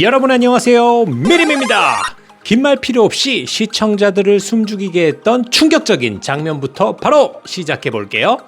여러분 안녕하세요. 미림입니다. 긴 말 필요 없이 시청자들을 숨죽이게 했던 충격적인 장면부터 바로 시작해 볼게요.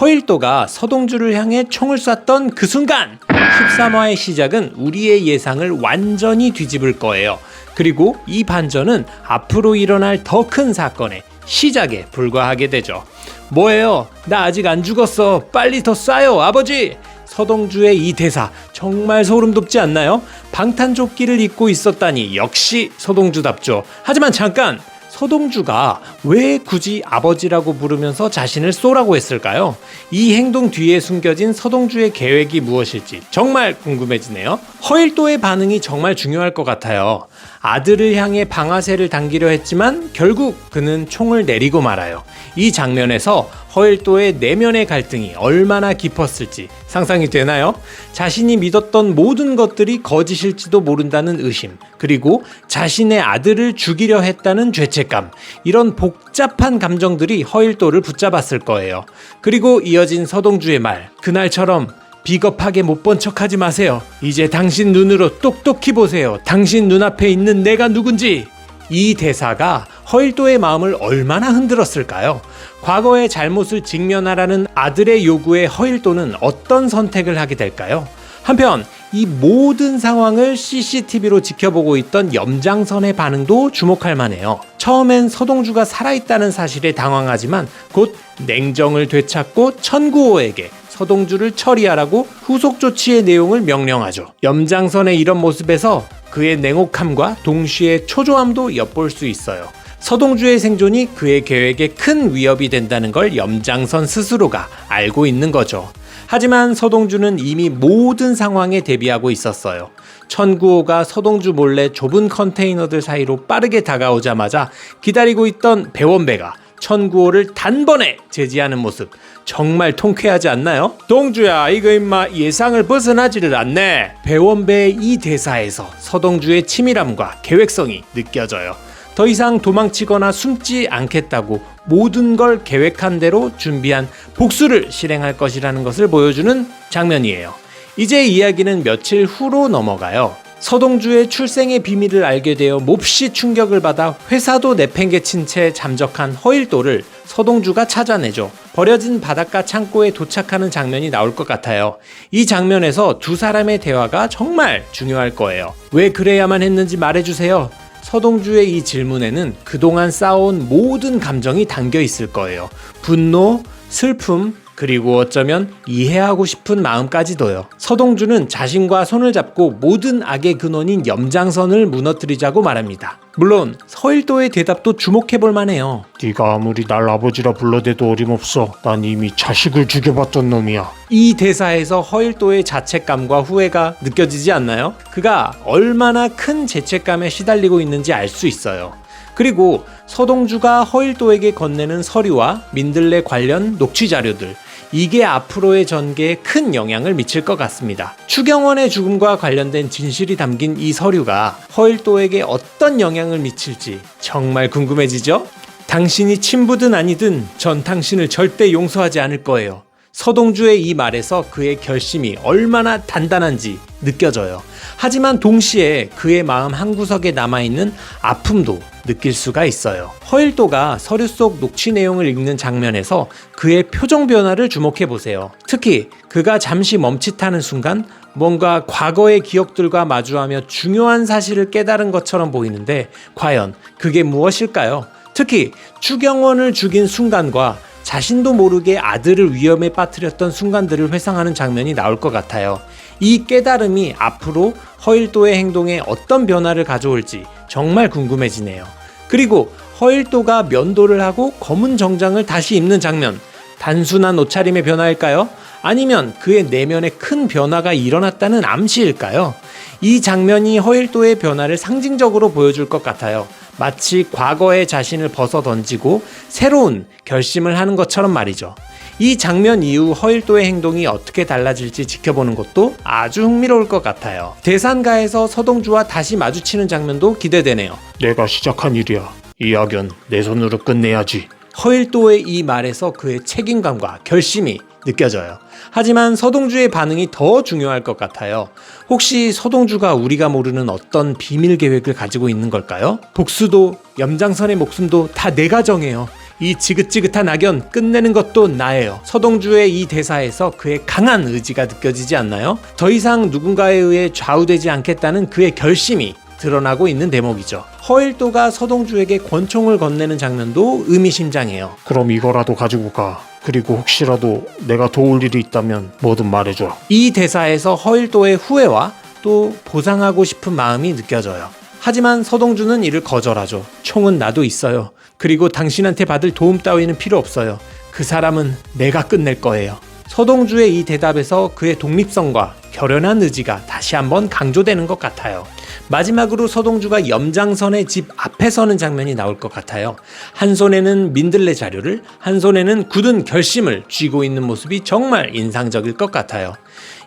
허일도가 서동주를 향해 총을 쐈던 그 순간 13화의 시작은 우리의 예상을 완전히 뒤집을 거예요. 그리고 이 반전은 앞으로 일어날 더 큰 사건의 시작에 불과하게 되죠. 뭐예요? 나 아직 안 죽었어. 빨리 더 쏴요 아버지 서동주의 이 대사 정말 소름 돋지 않나요? 방탄조끼를 입고 있었다니 역시 서동주답죠. 하지만 잠깐 서동주가 왜 굳이 아버지라고 부르면서 자신을 쏘라고 했을까요? 이 행동 뒤에 숨겨진 서동주의 계획이 무엇일지 정말 궁금해지네요. 허일도의 반응이 정말 중요할 것 같아요. 아들을 향해 방아쇠를 당기려 했지만 결국 그는 총을 내리고 말아요. 이 장면에서 허일도의 내면의 갈등이 얼마나 깊었을지 상상이 되나요? 자신이 믿었던 모든 것들이 거짓일지도 모른다는 의심, 그리고 자신의 아들을 죽이려 했다는 죄책감, 이런 복잡한 감정들이 허일도를 붙잡았을 거예요. 그리고 이어진 서동주의 말, 그날처럼 비겁하게 못 본 척하지 마세요. 이제 당신 눈으로 똑똑히 보세요. 당신 눈앞에 있는 내가 누군지. 이 대사가 허일도의 마음을 얼마나 흔들었을까요? 과거의 잘못을 직면하라는 아들의 요구에 허일도는 어떤 선택을 하게 될까요? 한편 이 모든 상황을 CCTV로 지켜보고 있던 염장선의 반응도 주목할 만해요. 처음엔 서동주가 살아있다는 사실에 당황하지만 곧 냉정을 되찾고 천구호에게 서동주를 처리하라고 후속 조치의 내용을 명령하죠. 염장선의 이런 모습에서 그의 냉혹함과 동시에 초조함도 엿볼 수 있어요. 서동주의 생존이 그의 계획에 큰 위협이 된다는 걸 염장선 스스로가 알고 있는 거죠. 하지만 서동주는 이미 모든 상황에 대비하고 있었어요. 천구호가 서동주 몰래 좁은 컨테이너들 사이로 빠르게 다가오자마자 기다리고 있던 배원배가 천구호를 단번에 제지하는 모습 정말 통쾌하지 않나요? 동주야 이거 임마 예상을 벗어나지를 않네 배원배의 이 대사에서 서동주의 치밀함과 계획성이 느껴져요 더 이상 도망치거나 숨지 않겠다고 모든 걸 계획한 대로 준비한 복수를 실행할 것이라는 것을 보여주는 장면이에요 이제 이야기는 며칠 후로 넘어가요 서동주의 출생의 비밀을 알게 되어 몹시 충격을 받아 회사도 내팽개친 채 잠적한 허일도를 서동주가 찾아내죠. 버려진 바닷가 창고에 도착하는 장면이 나올 것 같아요. 이 장면에서 두 사람의 대화가 정말 중요할 거예요. 왜 그래야만 했는지 말해주세요. 서동주의 이 질문에는 그동안 쌓아온 모든 감정이 담겨 있을 거예요. 분노, 슬픔, 그리고 어쩌면 이해하고 싶은 마음까지도요. 서동주는 자신과 손을 잡고 모든 악의 근원인 염장선을 무너뜨리자고 말합니다. 물론 서일도의 대답도 주목해 볼 만해요. 네가 아무리 날 아버지라 불러대도 어림없어. 난 이미 자식을 죽여봤던 놈이야. 이 대사에서 허일도의 자책감과 후회가 느껴지지 않나요? 그가 얼마나 큰 죄책감에 시달리고 있는지 알 수 있어요. 그리고 서동주가 허일도에게 건네는 서류와 민들레 관련 녹취 자료들 이게 앞으로의 전개에 큰 영향을 미칠 것 같습니다. 추경원의 죽음과 관련된 진실이 담긴 이 서류가 허일도에게 어떤 영향을 미칠지 정말 궁금해지죠? 당신이 친부든 아니든 전 당신을 절대 용서하지 않을 거예요. 서동주의 이 말에서 그의 결심이 얼마나 단단한지 느껴져요. 하지만 동시에 그의 마음 한구석에 남아있는 아픔도 느낄 수가 있어요. 허일도가 서류 속 녹취 내용을 읽는 장면에서 그의 표정 변화를 주목해 보세요. 특히 그가 잠시 멈칫하는 순간 뭔가 과거의 기억들과 마주하며 중요한 사실을 깨달은 것처럼 보이는데 과연 그게 무엇일까요? 특히 추경원을 죽인 순간과 자신도 모르게 아들을 위험에 빠뜨렸던 순간들을 회상하는 장면이 나올 것 같아요. 이 깨달음이 앞으로 허일도의 행동에 어떤 변화를 가져올지 정말 궁금해지네요. 그리고 허일도가 면도를 하고 검은 정장을 다시 입는 장면, 단순한 옷차림의 변화일까요? 아니면 그의 내면에 큰 변화가 일어났다는 암시일까요? 이 장면이 허일도의 변화를 상징적으로 보여줄 것 같아요. 마치 과거의 자신을 벗어 던지고 새로운 결심을 하는 것처럼 말이죠. 이 장면 이후 허일도의 행동이 어떻게 달라질지 지켜보는 것도 아주 흥미로울 것 같아요. 대산가에서 서동주와 다시 마주치는 장면도 기대되네요. 내가 시작한 일이야. 이 악연 내 손으로 끝내야지. 허일도의 이 말에서 그의 책임감과 결심이 느껴져요. 하지만 서동주의 반응이 더 중요할 것 같아요. 혹시 서동주가 우리가 모르는 어떤 비밀 계획을 가지고 있는 걸까요? 복수도 염장선의 목숨도 다 내가 정해요. 이 지긋지긋한 악연 끝내는 것도 나예요. 서동주의 이 대사에서 그의 강한 의지가 느껴지지 않나요? 더 이상 누군가에 의해 좌우되지 않겠다는 그의 결심이 드러나고 있는 대목이죠. 허일도가 서동주에게 권총을 건네는 장면도 의미심장해요. 그럼 이거라도 가지고 가. 그리고 혹시라도 내가 도울 일이 있다면 뭐든 말해줘. 이 대사에서 허일도의 후회와 또 보상하고 싶은 마음이 느껴져요. 하지만 서동주는 이를 거절하죠. 총은 나도 있어요. 그리고 당신한테 받을 도움 따위는 필요 없어요. 그 사람은 내가 끝낼 거예요. 서동주의 이 대답에서 그의 독립성과 결연한 의지가 다시 한번 강조되는 것 같아요. 마지막으로 서동주가 염장선의 집 앞에 서는 장면이 나올 것 같아요. 한 손에는 민들레 자료를, 한 손에는 굳은 결심을 쥐고 있는 모습이 정말 인상적일 것 같아요.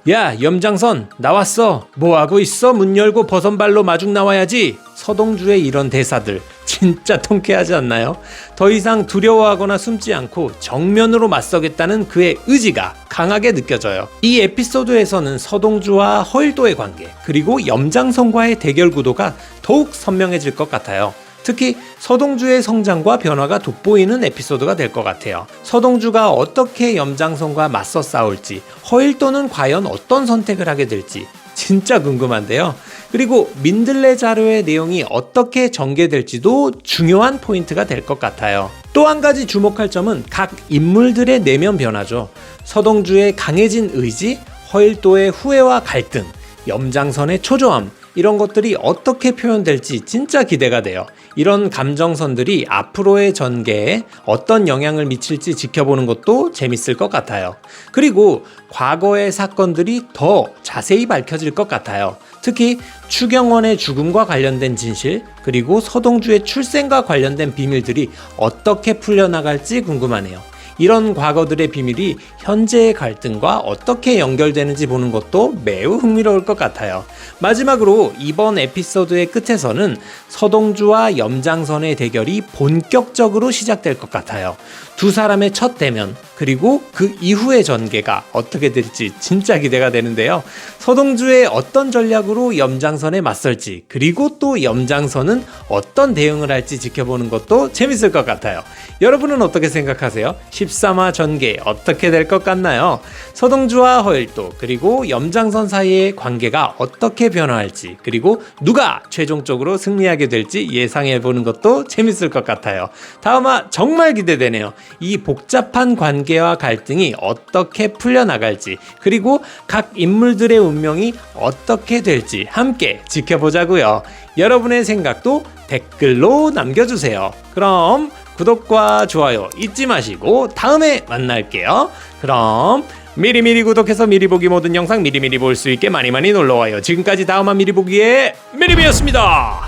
야, 염장선, 나왔어. 뭐 하고 있어? 문 열고 버선발로 마중 나와야지. 서동주의 이런 대사들 진짜 통쾌하지 않나요? 더 이상 두려워하거나 숨지 않고 정면으로 맞서겠다는 그의 의지가 강하게 느껴져요. 이 에피소드에서는 서동주와 허일도의 관계, 그리고 염장선과의 대결 구도가 더욱 선명해질 것 같아요. 특히 서동주의 성장과 변화가 돋보이는 에피소드가 될 것 같아요. 서동주가 어떻게 염장선과 맞서 싸울지, 허일도는 과연 어떤 선택을 하게 될지 진짜 궁금한데요. 그리고 민들레 자료의 내용이 어떻게 전개될지도 중요한 포인트가 될 것 같아요. 또 한 가지 주목할 점은 각 인물들의 내면 변화죠. 서동주의 강해진 의지, 허일도의 후회와 갈등, 염장선의 초조함, 이런 것들이 어떻게 표현될지 진짜 기대가 돼요. 이런 감정선들이 앞으로의 전개에 어떤 영향을 미칠지 지켜보는 것도 재밌을 것 같아요. 그리고 과거의 사건들이 더 자세히 밝혀질 것 같아요. 특히 추경원의 죽음과 관련된 진실, 그리고 서동주의 출생과 관련된 비밀들이 어떻게 풀려나갈지 궁금하네요. 이런 과거들의 비밀이 현재의 갈등과 어떻게 연결되는지 보는 것도 매우 흥미로울 것 같아요. 마지막으로 이번 에피소드의 끝에서는 서동주와 염장선의 대결이 본격적으로 시작될 것 같아요. 두 사람의 첫 대면, 그리고 그 이후의 전개가 어떻게 될지 진짜 기대가 되는데요. 서동주의 어떤 전략으로 염장선에 맞설지, 그리고 또 염장선은 어떤 대응을 할지 지켜보는 것도 재밌을 것 같아요. 여러분은 어떻게 생각하세요? 13화 전개 어떻게 될 것 같나요? 서동주와 허일도, 그리고 염장선 사이의 관계가 어떻게 변화할지, 그리고 누가 최종적으로 승리하게 될지 예상해 보는 것도 재밌을 것 같아요. 다음화 정말 기대되네요. 이 복잡한 관계와 갈등이 어떻게 풀려나갈지, 그리고 각 인물들의 운명이 어떻게 될지 함께 지켜보자고요. 여러분의 생각도 댓글로 남겨주세요. 그럼 구독과 좋아요 잊지 마시고 다음에 만날게요. 그럼 미리미리 구독해서 미리 보기 모든 영상 미리미리 볼 수 있게 많이 많이 놀러와요. 지금까지 다음화 미리 보기의 미리미였습니다.